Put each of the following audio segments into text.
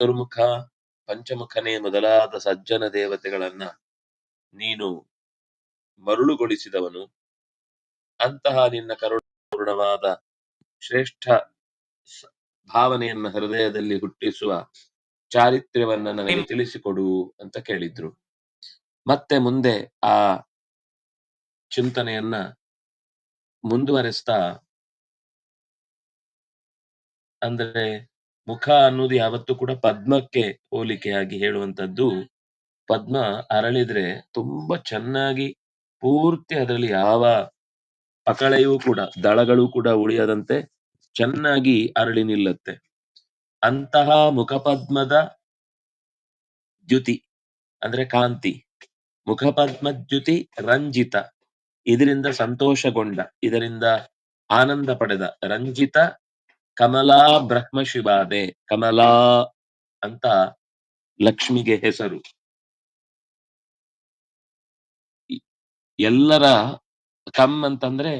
ಚತುರ್ಮುಖ ಪಂಚಮುಖನೇ ಮೊದಲಾದ ಸಜ್ಜನ ದೇವತೆಗಳನ್ನ ನೀನು ಮರುಳುಗೊಳಿಸಿದವನು. ಅಂತಹ ನಿನ್ನ ಕರುಣವಾದ ಶ್ರೇಷ್ಠ ಭಾವನೆಯನ್ನ ಹೃದಯದಲ್ಲಿ ಹುಟ್ಟಿಸುವ ಚಾರಿತ್ರ್ಯವನ್ನ ನನಗೆ ತಿಳಿಸಿಕೊಡು ಅಂತ ಕೇಳಿದ್ರು. ಮತ್ತೆ ಮುಂದೆ ಆ ಚಿಂತನೆಯನ್ನ ಮುಂದುವರೆಸ್ತಾ ಅಂದ್ರೆ ಮುಖ ಅನ್ನೋದು ಯಾವತ್ತೂ ಕೂಡ ಪದ್ಮಕ್ಕೆ ಹೋಲಿಕೆಯಾಗಿ ಹೇಳುವಂತದ್ದು ಪದ್ಮ ಅರಳಿದ್ರೆ ತುಂಬಾ ಚೆನ್ನಾಗಿ ಪೂರ್ತಿ ಅದರಲ್ಲಿ ಯಾವ ಪಕಳೆಯೂ ಕೂಡ, ದಳಗಳು ಕೂಡ ಉಳಿಯದಂತೆ ಚೆನ್ನಾಗಿ ಅರಳಿ ನಿಲ್ಲತ್ತೆ. ಅಂತಹ ಮುಖಪದ್ಮದ ದ್ಯುತಿ ಅಂದ್ರೆ ಕಾಂತಿ ಮುಖಪದ್ಮ ದ್ಯುತಿ ರಂಜಿತ, ಇದರಿಂದ ಸಂತೋಷಗೊಂಡ, ಇದರಿಂದ ಆನಂದ ಪಡೆದ, ರಂಜಿತ ಕಮಲಾ ಬ್ರಹ್ಮ ಶಿವಾದೆ ಕಮಲಾ ಅಂತ ಲಕ್ಷ್ಮಿಗೆ ಹೆಸರು. ಎಲ್ಲರ ಕಮ್ ಅಂತಂದ್ರೆ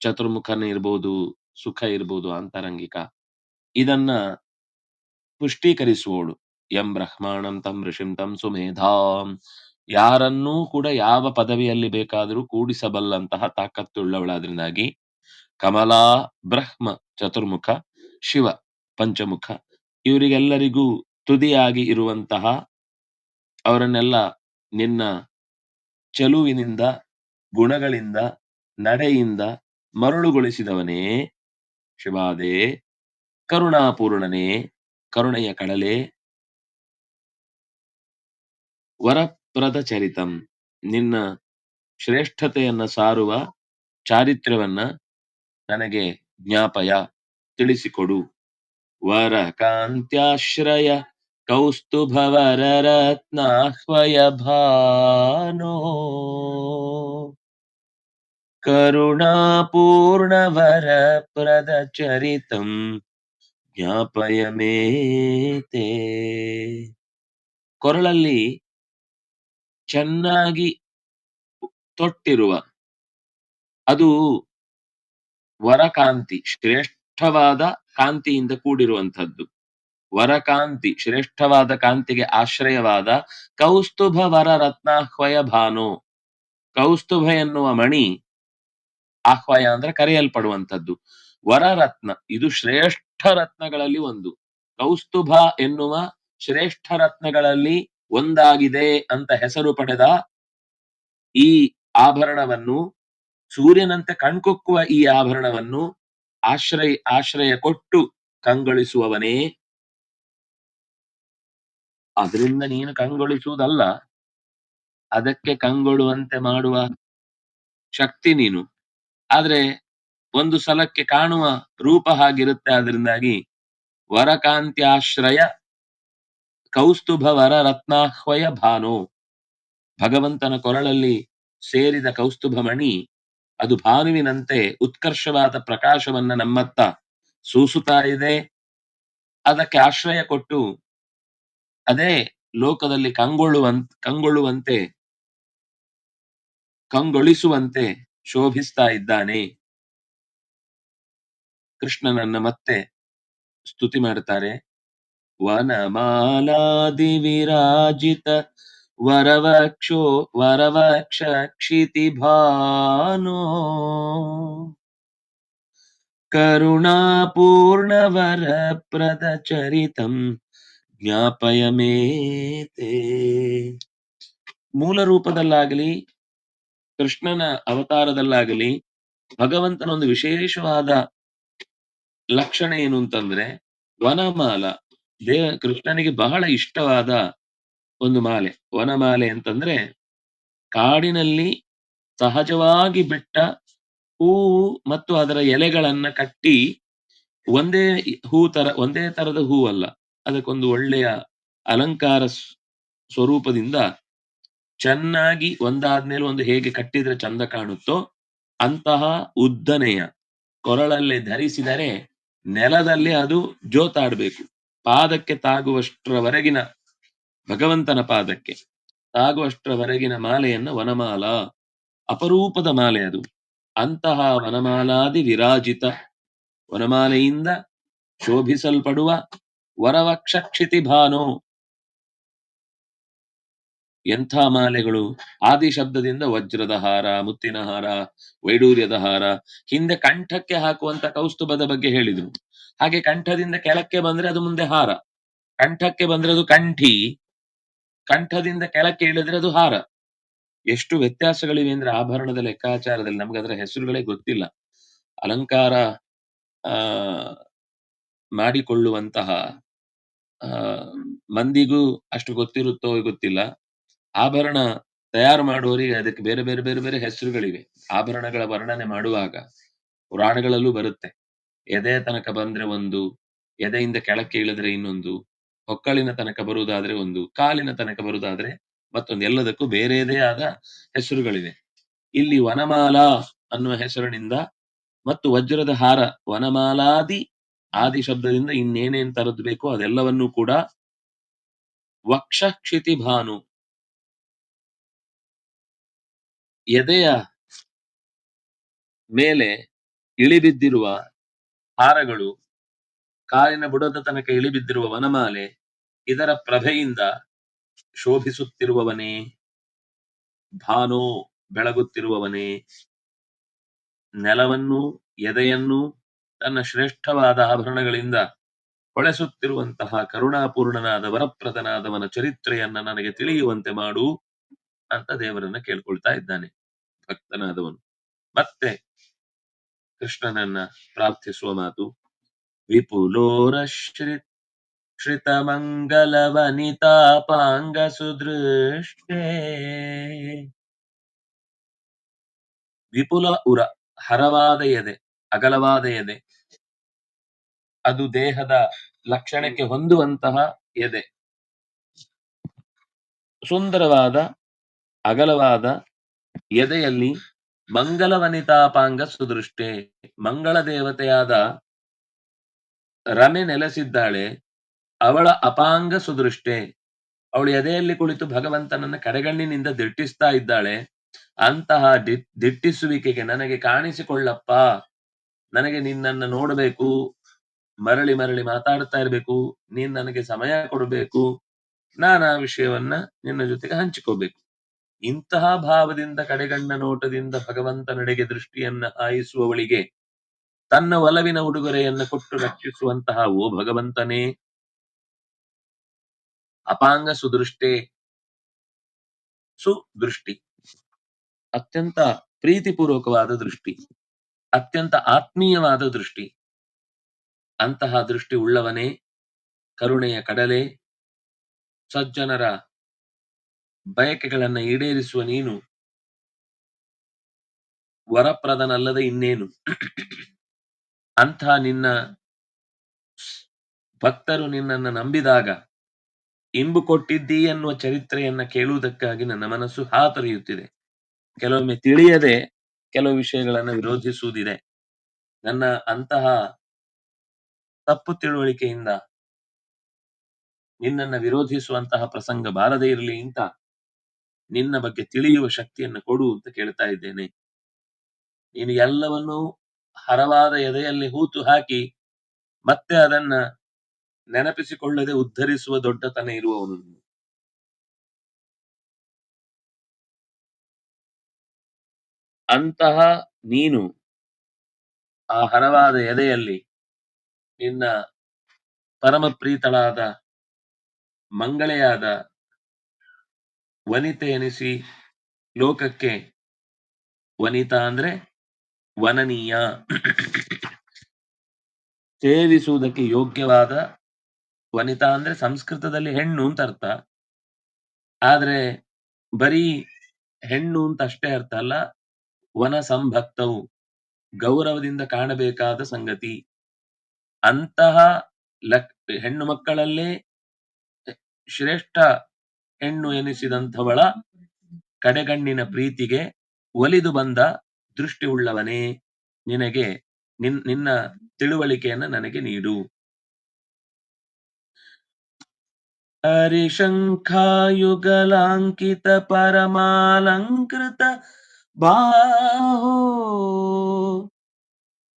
ಚತುರ್ಮುಖನ ಇರ್ಬೋದು, ಸುಖ ಇರ್ಬೋದು, ಅಂತರಂಗಿಕ. ಇದನ್ನ ಪುಷ್ಟೀಕರಿಸುವಳು ಎಂ ಬ್ರಹ್ಮಾಣಂ ತಂ ಋಷಿಂ ತಂ ಸುಮೇಧಾಂ. ಯಾರನ್ನೂ ಕೂಡ ಯಾವ ಪದವಿಯಲ್ಲಿ ಬೇಕಾದರೂ ಕೂಡಿಸಬಲ್ಲಂತಹ ತಾಕತ್ತುಳ್ಳವಳಾದ್ರಿಂದಾಗಿ ಕಮಲಾ ಬ್ರಹ್ಮ ಚತುರ್ಮುಖ ಶಿವ ಪಂಚಮುಖ ಇವರಿಗೆಲ್ಲರಿಗೂ ತುದಿಯಾಗಿ ಇರುವಂತಹ ಅವರನ್ನೆಲ್ಲ ನಿನ್ನ ಚೆಲುವಿನಿಂದ, ಗುಣಗಳಿಂದ, ನಡೆಯಿಂದ ಮರಳುಗೊಳಿಸಿದವನೇ ಶಿವಾದೇ. ಕರುಣಾಪೂರ್ಣನೇ, ಕರುಣೆಯ ಕಡಲೆ. ವರಪ್ರದ ಚರಿತಂ, ನಿನ್ನ ಶ್ರೇಷ್ಠತೆಯನ್ನ ಸಾರುವ ಚಾರಿತ್ರ್ಯವನ್ನ ನನಗೆ ಜ್ಞಾಪಯ ತಿಳಿಸಿಕೊಡು. ವರ ಕಾಂತ್ಯಾಶ್ರಯ ಕೌಸ್ತುಭವರ ರತ್ನಾಹ್ವಯ ಭಾನೋ ಚರಿತಂ ಜ್ಞಾಪಯ ಮೇತೆ ಕೊರಳಲ್ಲಿ ಚೆನ್ನಾಗಿ ತೊಟ್ಟಿರುವ, ಅದು ವರಕಾಂತಿ, ಶ್ರೇಷ್ಠವಾದ ಕಾಂತಿಯಿಂದ ಕೂಡಿರುವಂಥದ್ದು. ವರಕಾಂತಿ, ಶ್ರೇಷ್ಠವಾದ ಕಾಂತಿಗೆ ಆಶ್ರಯವಾದ ಕೌಸ್ತುಭ ವರ ರತ್ನಾಹ್ವಯ ಭಾನು. ಕೌಸ್ತುಭ ಎನ್ನುವ ಮಣಿ ಆಹ್ವಯ ಅಂದ್ರೆ ಕರೆಯಲ್ಪಡುವಂತದ್ದು ವರರತ್ನ, ಇದು ಶ್ರೇಷ್ಠ ರತ್ನಗಳಲ್ಲಿ ಒಂದು. ಕೌಸ್ತುಭ ಎನ್ನುವ ಶ್ರೇಷ್ಠ ರತ್ನಗಳಲ್ಲಿ ಒಂದಾಗಿದೆ ಅಂತ ಹೆಸರು ಪಡೆದ ಈ ಆಭರಣವನ್ನು ಸೂರ್ಯನಂತೆ ಕಣ್ಕೊಕ್ಕುವ ಈ ಆಭರಣವನ್ನು ಆಶ್ರಯ ಆಶ್ರಯ ಕೊಟ್ಟು ಕಂಗೊಳಿಸುವವನೇ. ಅದರಿಂದ ನೀನು ಕಂಗೊಳಿಸುವುದಲ್ಲ. ಅದಕ್ಕೆ ಕಂಗೊಳ್ಳುವಂತೆ ಮಾಡುವ ಶಕ್ತಿ ನೀನು. ಆದ್ರೆ ಒಂದು ಸಲಕ್ಕೆ ಕಾಣುವ ರೂಪ ಹಾಗಿರುತ್ತೆ. ಅದರಿಂದಾಗಿ ವರಕಾಂತ್ಯಾಶ್ರಯ ಕೌಸ್ತುಭ ವರ ರತ್ನಾಹ್ವಯ ಭಾನು. ಭಗವಂತನ ಕೊರಳಲ್ಲಿ ಸೇರಿದ ಕೌಸ್ತುಭ ಮಣಿ ಅದು ಭಾನುವಿನಂತೆ ಉತ್ಕರ್ಷವಾದ ಪ್ರಕಾಶವನ್ನ ನಮ್ಮತ್ತ ಸೂಸುತ್ತಾ ಇದೆ. ಅದಕ್ಕೆ ಆಶ್ರಯ ಕೊಟ್ಟು ಅದೇ ಲೋಕದಲ್ಲಿ ಕಂಗೊಳ್ಳುವಂತ ಕಂಗೊಳ್ಳುವಂತೆ, ಕಂಗೊಳಿಸುವಂತೆ ಶೋಭಿಸ್ತಾ ಇದ್ದಾನೆ. ಕೃಷ್ಣನನ್ನ ಮತ್ತೆ ಸ್ತುತಿ ಮಾಡ್ತಾರೆ. ವನಮಾಲಾದಿ ವಿರಾಜಿತ ವರವಕ್ಷೋ ವರವಕ್ಷ ಕ್ಷಿತಿ ಭಾನೋ ಕರುಣಾಪೂರ್ಣವರ ಪ್ರದ ಚರಿತಂ ಜ್ಞಾಪಯ ಮೇತೆ ಮೂಲ ರೂಪದಲ್ಲಾಗಲಿ ಕೃಷ್ಣನ ಅವತಾರದಲ್ಲಾಗಲಿ ಭಗವಂತನ ಒಂದು ವಿಶೇಷವಾದ ಲಕ್ಷಣ ಏನು ಅಂತಂದ್ರೆ, ವನಮಾಲ. ದೇವ, ಕೃಷ್ಣನಿಗೆ ಬಹಳ ಇಷ್ಟವಾದ ಒಂದು ಮಾಲೆ. ವನಮಾಲೆ ಅಂತಂದ್ರೆ ಕಾಡಿನಲ್ಲಿ ಸಹಜವಾಗಿ ಬಿಟ್ಟ, ಹೂವು ಮತ್ತು ಅದರ ಎಲೆಗಳನ್ನ ಕಟ್ಟಿ ಒಂದೇ ಹೂ ತರ, ಒಂದೇ ತರದ ಹೂವಲ್ಲ ಅದಕ್ಕೊಂದು ಒಳ್ಳೆಯ ಅಲಂಕಾರ ಸ್ವರೂಪದಿಂದ ಚೆನ್ನಾಗಿ ಒಂದಾದ್ಮೇಲೆ ಒಂದು ಹೇಗೆ ಕಟ್ಟಿದ್ರೆ ಚಂದ ಕಾಣುತ್ತೋ ಅಂತಹ ಉದ್ದನೆಯ ಕೊರಳಲ್ಲಿ ಧರಿಸಿದರೆ ನೆಲದಲ್ಲಿ ಅದು ಜೋತಾಡ್ಬೇಕು. ಪಾದಕ್ಕೆ ತಾಗುವಷ್ಟರವರೆಗಿನ ಭಗವಂತನ ಪಾದಕ್ಕೆ. ತಾಗುವಷ್ಟರವರೆಗಿನ ಮಾಲೆಯನ್ನ ವನಮಾಲ. ಅಪರೂಪದ ಮಾಲೆ ಅದು. ಅಂತಹ ವನಮಾಲಾದಿ ವಿರಾಜಿತ. ವನಮಾಲೆಯಿಂದ ಶೋಭಿಸಲ್ಪಡುವ ವರವಕ್ಷ ಕ್ಷಿತಿಭಾನು ಎಂಥ ಮಾಲೆಗಳು? ಆದಿ ಶಬ್ದದಿಂದ ವಜ್ರದ ಹಾರ, ಮುತ್ತಿನ ಹಾರ, ವೈಡೂರ್ಯದ ಹಾರ, ಹಿಂದೆ ಕಂಠಕ್ಕೆ ಹಾಕುವಂತ ಕೌಸ್ತುಭದ ಬಗ್ಗೆ ಹೇಳಿದ್ರು. ಹಾಗೆ ಕಂಠದಿಂದ ಕೆಳಕ್ಕೆ ಬಂದ್ರೆ ಅದು ಮುಂದೆ ಹಾರ. ಕಂಠಕ್ಕೆ ಬಂದ್ರೆ ಅದು ಕಂಠಿ. ಕಂಠದಿಂದ ಕೆಳಕ್ಕೆ ಇಳಿದ್ರೆ ಅದು ಹಾರ. ಎಷ್ಟು ವ್ಯತ್ಯಾಸಗಳಿವೆ ಅಂದ್ರೆ ಆಭರಣದ ಲೆಕ್ಕಾಚಾರದಲ್ಲಿ ನಮ್ಗೆ ಅದರ ಹೆಸರುಗಳೇ ಗೊತ್ತಿಲ್ಲ. ಅಲಂಕಾರ, ಆ, ಮಾಡಿಕೊಳ್ಳುವಂತಹ ಮಂದಿಗೂ ಅಷ್ಟು ಗೊತ್ತಿರುತ್ತೋ ಗೊತ್ತಿಲ್ಲ. ಆಭರಣ ತಯಾರು ಮಾಡುವವರಿಗೆ ಅದಕ್ಕೆ ಬೇರೆ ಬೇರೆ ಬೇರೆ ಬೇರೆ ಹೆಸರುಗಳಿವೆ. ಆಭರಣಗಳ ವರ್ಣನೆ ಮಾಡುವಾಗ ಪುರಾಣಗಳಲ್ಲೂ ಬರುತ್ತೆ. ಎದೆ ತನಕ ಬಂದ್ರೆ ಒಂದು, ಎದೆಯಿಂದ ಕೆಳಕ್ಕೆ ಇಳಿದ್ರೆ ಇನ್ನೊಂದು ಹೊಕ್ಕಳಿನ ತನಕ ಬರುವುದಾದ್ರೆ ಒಂದು, ಕಾಲಿನ ತನಕ ಬರುವುದಾದ್ರೆ ಮತ್ತೊಂದು, ಎಲ್ಲದಕ್ಕೂ ಬೇರೆಯದೇ ಆದ ಹೆಸರುಗಳಿವೆ. ಇಲ್ಲಿ ವನಮಾಲಾ ಅನ್ನುವ ಹೆಸರಿನಿಂದ ಮತ್ತು ವಜ್ರದ ಹಾರ, ವನಮಾಲಾದಿ ಆದಿ ಶಬ್ದದಿಂದ ಇನ್ನೇನೇನ್ ತರದ್ ಬೇಕೋ ಅದೆಲ್ಲವನ್ನೂ ಕೂಡ ವಕ್ಷಕ್ಷಿತಿ ಭಾನು. ಎದೆಯ ಮೇಲೆ ಇಳಿಬಿದ್ದಿರುವ ಹಾರಗಳು, ಕಾಲಿನ ಬುಡದ ತನಕ ಇಳಿಬಿದ್ದಿರುವ ವನಮಾಲೆ ಇದರ ಪ್ರಭೆಯಿಂದ ಶೋಭಿಸುತ್ತಿರುವವನೇ, ಭಾನೋ ಬೆಳಗುತ್ತಿರುವವನೇ, ನೆಲವನ್ನು ಎದೆಯನ್ನು ತನ್ನ ಶ್ರೇಷ್ಠವಾದ ಆಭರಣಗಳಿಂದ ಹೊಳೆಸುತ್ತಿರುವಂತಹ ಕರುಣಾಪೂರ್ಣನಾದ ವರಪ್ರದನಾದವನ ಚರಿತ್ರೆಯನ್ನ ನನಗೆ ತಿಳಿಯುವಂತೆ ಮಾಡು ಅಂತ ದೇವರನ್ನ ಕೇಳ್ಕೊಳ್ತಾ ಇದ್ದಾನೆ, ಭಕ್ತನಾದವನು. ಮತ್ತೆ ಕೃಷ್ಣನನ್ನ ಪ್ರಾರ್ಥಿಸುವ ಮಾತು ವಿಪುಲೋರಶ್ರಿ ಶ್ರಿತ ಮಂಗಲ ವನಿತಾಪಾಂಗ ಸುದೃಷ್ಟೆ ವಿಪುಲ ಉರ ಹರವಾದ ಎದೆ ಅಗಲವಾದ ಎದೆ ಅದು ದೇಹದ ಲಕ್ಷಣಕ್ಕೆ ಹೊಂದುವಂತಹ ಎದೆ ಸುಂದರವಾದ, ಅಗಲವಾದ ಎದೆಯಲ್ಲಿ ಮಂಗಲ ವನಿತಾಪಾಂಗ ಸುದೃಷ್ಟೆ ಮಂಗಳ ದೇವತೆಯಾದ ರಮೆ ನೆಲೆಸಿದ್ದಾಳೆ. ಅವಳ ಅಪಾಂಗ ಸುದೃಷ್ಟೆ. ಅವಳು ಎದೆಯಲ್ಲಿ ಕುಳಿತು ಭಗವಂತನನ್ನ ಕಡೆಗಣ್ಣಿನಿಂದ ದಿಟ್ಟಿಸ್ತಾ ಇದ್ದಾಳೆ. ಅಂತಹ ದಿ- ದಿಟ್ಟಿಸುವಿಕೆಗೆ ನನಗೆ ಕಾಣಿಸಿಕೊಳ್ಳಪ್ಪ. ನನಗೆ ನಿನ್ನನ್ನ ನೋಡಬೇಕು. ಮರಳಿ ಮರಳಿ ಮಾತಾಡ್ತಾ ಇರ್ಬೇಕು. ನೀನ್ ನನಗೆ ಸಮಯ ಕೊಡಬೇಕು. ನಾನಾ ವಿಷಯವನ್ನ ನಿನ್ನ ಜೊತೆಗೆ ಹಂಚಿಕೋಬೇಕು ಇಂತಹ ಭಾವದಿಂದ ಕಡೆಗಣ್ಣ ನೋಟದಿಂದ ಭಗವಂತನೆಡೆಗೆ ದೃಷ್ಟಿಯನ್ನ ಹಾಯಿಸುವವಳಿಗೆ ತನ್ನ ಒಲವಿನ ಉಡುಗೊರೆಯನ್ನ ಕೊಟ್ಟು ರಕ್ಷಿಸುವಂತಹ ಓ ಭಗವಂತನೇ ಅಪಾಂಗ ಸುದೃಷ್ಟೇ ಸುದೃಷ್ಟಿ. ಅತ್ಯಂತ ಪ್ರೀತಿಪೂರ್ವಕವಾದ ದೃಷ್ಟಿ. ಅತ್ಯಂತ ಆತ್ಮೀಯವಾದ ದೃಷ್ಟಿ. ಅಂತಹ ದೃಷ್ಟಿ ಉಳ್ಳವನೇ ಕರುಣೆಯ ಕಡಲೆ. ಸಜ್ಜನರ ಬಯಕೆಗಳನ್ನು ಈಡೇರಿಸುವ ನೀನು. ವರಪ್ರದನಲ್ಲದೆ ಇನ್ನೇನು? ಅಂಥ ನಿನ್ನ ಭಕ್ತರು ನಿನ್ನನ್ನು ನಂಬಿದಾಗ ಇಂಬು ಕೊಟ್ಟಿದ್ದಿ ಅನ್ನುವ ಚರಿತ್ರೆಯನ್ನ ಕೇಳುವುದಕ್ಕಾಗಿ ನನ್ನ ಮನಸ್ಸು ಹಾತೊರೆಯುತ್ತಿದೆ. ಕೆಲವೊಮ್ಮೆ ತಿಳಿಯದೆ ಕೆಲವು ವಿಷಯಗಳನ್ನು ವಿರೋಧಿಸುವುದಿದೆ. ನನ್ನ ಅಂತಹ ತಪ್ಪು ತಿಳುವಳಿಕೆಯಿಂದ ನಿನ್ನನ್ನ ವಿರೋಧಿಸುವಂತಹ ಪ್ರಸಂಗ ಬಾರದೇ ಇರಲಿ ಅಂತ ನಿನ್ನ ಬಗ್ಗೆ ತಿಳಿಯುವ ಶಕ್ತಿಯನ್ನು ಕೊಡು ಅಂತ ಕೇಳ್ತಾ ಇದ್ದೇನೆ. ನೀನು ಎಲ್ಲವನ್ನೂ ಹರವಾದ ಎದೆಯಲ್ಲಿ ಹೂತು ಹಾಕಿ ಮತ್ತೆ ಅದನ್ನ ನೆನಪಿಸಿಕೊಳ್ಳದೆ ಉದ್ಧರಿಸುವ ದೊಡ್ಡತನ ಇರುವವನು ನೀನು. ಅಂತಹ ನೀನು ಆ ಹರವಾದ ಎದೆಯಲ್ಲಿ ನಿನ್ನ ಪರಮ ಪ್ರೀತಳಾದ ಮಂಗಳೆಯಾದ ವನಿತೆ ಎನಿಸಿ ಲೋಕಕ್ಕೆ ವನಿತಾ ಅಂದ್ರೆ ವನನೀಯ ಸೇವಿಸುವುದಕ್ಕೆ ಯೋಗ್ಯವಾದ ವನಿತಾ ಅಂದ್ರೆ ಸಂಸ್ಕೃತದಲ್ಲಿ ಹೆಣ್ಣು ಅಂತ ಅರ್ಥ. ಆದ್ರೆ ಬರೀ ಹೆಣ್ಣು ಅಂತ ಅಷ್ಟೇ ಅರ್ಥ ಅಲ್ಲ, ವನ ಸಂಭಕ್ತವು, ಗೌರವದಿಂದ ಕಾಣಬೇಕಾದ ಸಂಗತಿ. ಅಂತಹ ಲಕ್, ಹೆಣ್ಣು ಮಕ್ಕಳಲ್ಲೇ ಶ್ರೇಷ್ಠ ಹೆಣ್ಣು ಎನಿಸಿದಂಥವಳ ಕಡೆಗಣ್ಣಿನ ಪ್ರೀತಿಗೆ ಒಲಿದು ಬಂದ ದೃಷ್ಟಿ ಉಳ್ಳವನೇ ನಿನಗೆ, ನಿನ್, ನಿನ್ನ ತಿಳುವಳಿಕೆಯನ್ನ ನನಗೆ ನೀಡು. ಹರಿಶಂಖಾಯುಗಲಾಂಕಿತ ಪರಮಾಲಂಕೃತ ಬಾಹೋ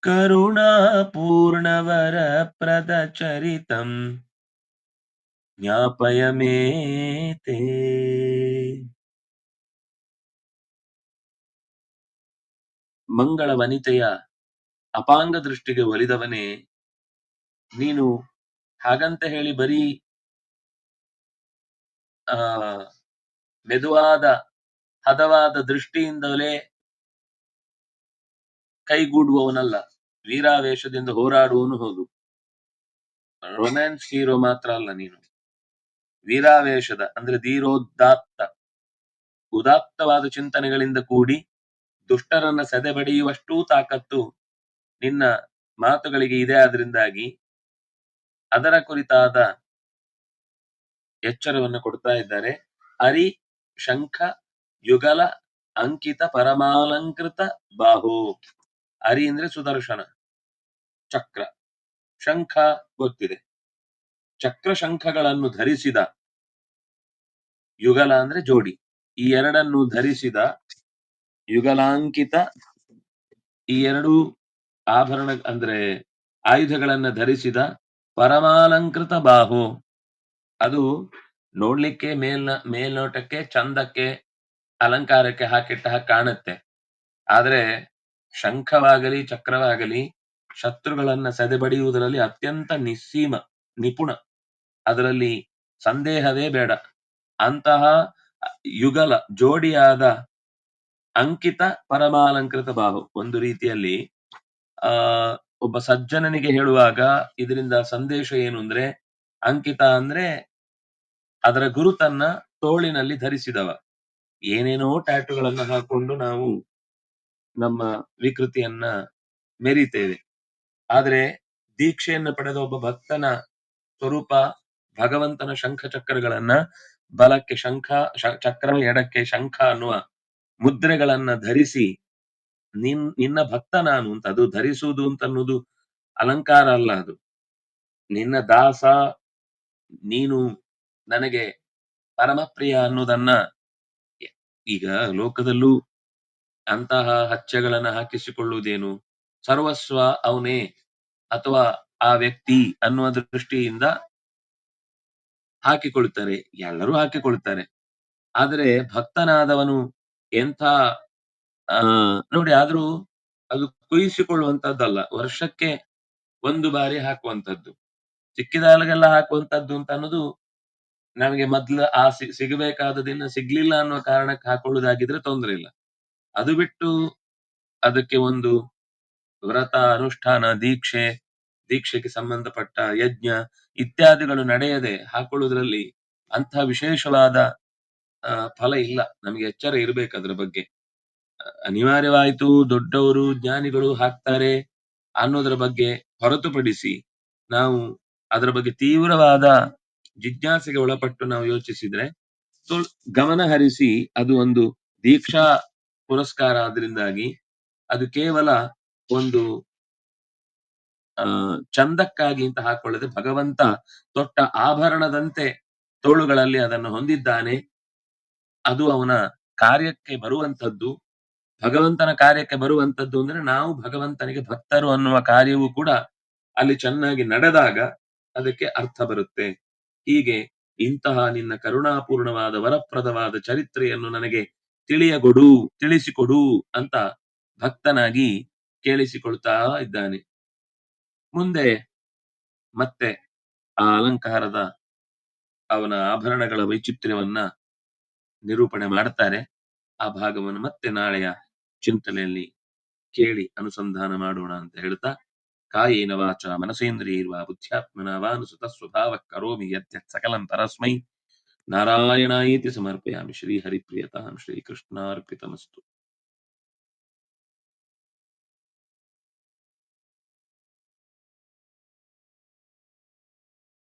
ಕರುಣಾಪೂರ್ಣವರ ಪ್ರದಚರಿತಂ ಜ್ಞಾಪಯ ಮೇ ಮಂಗಳ ವನಿತೆಯ ಅಪಾಂಗ ದೃಷ್ಟಿಗೆ ಒಲಿದವನೇ, ನೀನು ಹಾಗಂತ ಹೇಳಿ ಬರೀ ಆ, ಮೆದುವಾದ, ಹದವಾದ ದೃಷ್ಟಿಯಿಂದಲೇ ಕೈಗೂಡುವವನಲ್ಲ. ವೀರಾವೇಶದಿಂದ ಹೋರಾಡುವನು ಹೌದು ರೊಮ್ಯಾನ್ಸ್ ಹೀರೋ ಮಾತ್ರ ಅಲ್ಲ ನೀನು. ವೀರಾವೇಶದ, ಅಂದ್ರೆ ಧೀರೋದಾತ್ತ ಉದಾತ್ತವಾದ ಚಿಂತನೆಗಳಿಂದ ಕೂಡಿ ದುಷ್ಟರನ್ನ ಸೆದೆಬಡಿಯುವಷ್ಟೂ ತಾಕತ್ತು ನಿನ್ನ ಮಾತುಗಳಿಗೆ ಇದೆ ಆದ್ರಿಂದಾಗಿ ಅದರ ಕುರಿತಾದ ಎಚ್ಚರವನ್ನು ಕೊಡ್ತಾ ಇದ್ದಾರೆ. ಅರಿ ಶಂಖ, ಯುಗಲ, ಅಂಕಿತ, ಪರಮಾಲಂಕೃತ, ಬಾಹು. ಅರಿ ಅಂದ್ರೆ ಸುದರ್ಶನ, ಚಕ್ರ. ಶಂಖ ಗೊತ್ತಿದೆ. ಚಕ್ರ ಶಂಖಗಳನ್ನು ಧರಿಸಿದ ಯುಗಲ ಅಂದ್ರೆ ಜೋಡಿ. ಈ ಎರಡನ್ನು ಧರಿಸಿದ ಯುಗಲಾಂಕಿತ, ಈ ಎರಡು ಆಭರಣ ಅಂದ್ರೆ ಆಯುಧಗಳನ್ನ ಧರಿಸಿದ ಪರಮಾಲಂಕೃತ ಬಾಹು. ಅದು ನೋಡ್ಲಿಕ್ಕೆ ಮೇಲ್ನ, ಮೇಲ್ನೋಟಕ್ಕೆ, ಚಂದಕ್ಕೆ, ಅಲಂಕಾರಕ್ಕೆ ಹಾಕಿಟ್ಟ ಹಾಗೆ ಕಾಣುತ್ತೆ. ಆದ್ರೆ ಶಂಖವಾಗಲಿ, ಚಕ್ರವಾಗಲಿ, ಶತ್ರುಗಳನ್ನ ಸದೆಬಡಿಯುವುದರಲ್ಲಿ ಅತ್ಯಂತ ನಿಸ್ಸೀಮ, ನಿಪುಣ. ಅದರಲ್ಲಿ ಸಂದೇಹವೇ ಬೇಡ. ಅಂತಹ ಯುಗಲ, ಜೋಡಿಯಾದ ಅಂಕಿತ ಪರಮಾಲಂಕೃತ ಬಾಹು ಒಂದು ರೀತಿಯಲ್ಲಿ, ಆ, ಒಬ್ಬ ಸಜ್ಜನನಿಗೆ ಹೇಳುವಾಗ ಇದರಿಂದ ಸಂದೇಶ ಏನು ಅಂದ್ರೆ, ಅಂಕಿತ ಅಂದ್ರೆ ಅದರ ಗುರುತನ್ನ ತೋಳಿನಲ್ಲಿ ಧರಿಸಿದವ. ಏನೇನೋ ಟ್ಯಾಟುಗಳನ್ನು ಹಾಕೊಂಡು ನಾವು ನಮ್ಮ ವಿಕೃತಿಯನ್ನ ಮೆರಿತೇವೆ. ಆದರೆ ದೀಕ್ಷೆಯನ್ನು ಪಡೆದ ಒಬ್ಬ ಭಕ್ತನ ಸ್ವರೂಪ ಭಗವಂತನ ಶಂಖ ಚಕ್ರಗಳನ್ನ ಬಲಕ್ಕೆ ಶಂಖ ಚಕ್ರ ಎಡಕ್ಕೆ ಶಂಖ ಅನ್ನುವ ಮುದ್ರೆಗಳನ್ನ ಧರಿಸಿ, ನಿನ್, ನಿನ್ನ ಭಕ್ತ ನಾನು ಅಂತ, ಅದು ಧರಿಸುವುದು ಅಂತ ಅನ್ನೋದು ಅಲಂಕಾರ ಅಲ್ಲ ಅದು. ನಿನ್ನ ದಾಸ, ನೀನು ನನಗೆ ಪರಮಪ್ರಿಯ ಅನ್ನೋದನ್ನ ಈಗ ಲೋಕದಲ್ಲೂ ಅಂತಹ ಹಚ್ಚೆಗಳನ್ನ ಹಾಕಿಸಿಕೊಳ್ಳುವುದೇನು? ಸರ್ವಸ್ವ ಅವನೇ ಅಥವಾ ಆ ವ್ಯಕ್ತಿ ಅನ್ನುವ ದೃಷ್ಟಿಯಿಂದ ಹಾಕಿಕೊಳ್ಳುತ್ತಾರೆ. ಎಲ್ಲರೂ ಹಾಕಿಕೊಳ್ಳುತ್ತಾರೆ. ಆದರೆ ಭಕ್ತನಾದವನು ಎಂಥ ನೋಡಿ ಆದ್ರೂ ಅದು ಕುಯಿಸಿಕೊಳ್ಳುವಂತದ್ದಲ್ಲ ವರ್ಷಕ್ಕೆ ಒಂದು ಬಾರಿ ಹಾಕುವಂತದ್ದು ಸಿಕ್ಕಿದಾಗೆಲ್ಲ ಹಾಕುವಂತದ್ದು ಅಂತ ಅನ್ನೋದು ನಮಗೆ ಮೊದ್ಲು ಆ ಸಿಗಬೇಕಾದ ದಿನ ಸಿಗ್ಲಿಲ್ಲ ಅನ್ನುವ ಕಾರಣಕ್ಕೆ ಹಾಕೊಳ್ಳುವುದಾಗಿದ್ರೆ ತೊಂದ್ರೆ ಇಲ್ಲ. ಅದು ಬಿಟ್ಟು ಅದಕ್ಕೆ ಒಂದು ವ್ರತ, ಅನುಷ್ಠಾನ, ದೀಕ್ಷೆ, ದೀಕ್ಷೆಗೆ ಸಂಬಂಧಪಟ್ಟ ಯಜ್ಞ ಇತ್ಯಾದಿಗಳು ನಡೆಯದೆ ಹಾಕೊಳ್ಳುವುದರಲ್ಲಿ ಅಂತಹ ವಿಶೇಷವಾದ ಫಲ ಇಲ್ಲ. ನಮಗೆ ಎಚ್ಚರ ಇರಬೇಕು ಅದ್ರ ಬಗ್ಗೆ. ಅನಿವಾರ್ಯವಾಯಿತು ದೊಡ್ಡವರು, ಜ್ಞಾನಿಗಳು ಹಾಕ್ತಾರೆ ಅನ್ನೋದ್ರ ಬಗ್ಗೆ ಹೊರತುಪಡಿಸಿ ನಾವು ಅದರ ಬಗ್ಗೆ ತೀವ್ರವಾದ ಜಿಜ್ಞಾಸೆಗೆ ಒಳಪಟ್ಟು ನಾವು ಯೋಚಿಸಿದ್ರೆ ಗಮನ ಹರಿಸಿ ಅದು ಒಂದು ದೀಕ್ಷಾ ಪುರಸ್ಕಾರ ಆದ್ರಿಂದಾಗಿ ಅದು ಕೇವಲ ಒಂದು ಚಂದಕ್ಕಾಗಿ ಅಂತ ಹಾಕೊಳ್ಳದೆ ಭಗವಂತ ತೊಟ್ಟ ಆಭರಣದಂತೆ ತೋಳುಗಳಲ್ಲಿ ಅದನ್ನು ಹೊಂದಿದ್ದಾನೆ. ಅದು ಅವನ ಕಾರ್ಯಕ್ಕೆ ಬರುವಂತದ್ದು ಭಗವಂತನ ಕಾರ್ಯಕ್ಕೆ ಬರುವಂತದ್ದು ಅಂದ್ರೆ ನಾವು ಭಗವಂತನಿಗೆ ಭಕ್ತರು ಅನ್ನುವ ಕಾರ್ಯವೂ ಕೂಡ ಅಲ್ಲಿ ಚೆನ್ನಾಗಿ ನಡೆದಾಗ ಅದಕ್ಕೆ ಅರ್ಥ ಬರುತ್ತೆ. ಹೀಗೆ ಇಂತಹ ನಿನ್ನ ಕರುಣಾಪೂರ್ಣವಾದ, ವರಪ್ರದವಾದ ಚರಿತ್ರೆಯನ್ನು ನನಗೆ ತಿಳಿಯಗೊಡು, ತಿಳಿಸಿಕೊಡು ಅಂತ ಭಕ್ತನಾಗಿ ಕೇಳಿಸಿಕೊಳ್ತಾ ಇದ್ದಾನೆ. ಮುಂದೆ ಮತ್ತೆ ಆ ಅಲಂಕಾರದ ಅವನ ಆಭರಣಗಳ ವೈಚಿತ್ರ್ಯವನ್ನ ನಿರೂಪಣೆ ಮಾಡ್ತಾರೆ. ಆ ಭಾಗವನ್ನು ಮತ್ತೆ ನಾಳೆಯ ಚಿಂತನೆಯಲ್ಲಿ ಕೇಳಿ ಅನುಸಂಧಾನ ಮಾಡೋಣ ಅಂತ ಹೇಳ್ತಾ ಕಾಯೇನ ವಾಚ ಮನಸೇಂದ್ರಿಯರ್ವಾ ಬುದ್ಧ್ಯಾತ್ಮನ ವಾನುಸುತ ಸ್ವಭಾವ ಕರೋಮಿ ಯತ್ಯತ್ ಸಕಲಂ ಪರಸ್ಮೈ ನಾರಾಯಣಾಯೇತಿ ಸಮರ್ಪಯಾಮಿ ಶ್ರೀ ಹರಿಪ್ರಿಯತಾಂ ಶ್ರೀ ಕೃಷ್ಣಾರ್ಪಿತಮಸ್ತು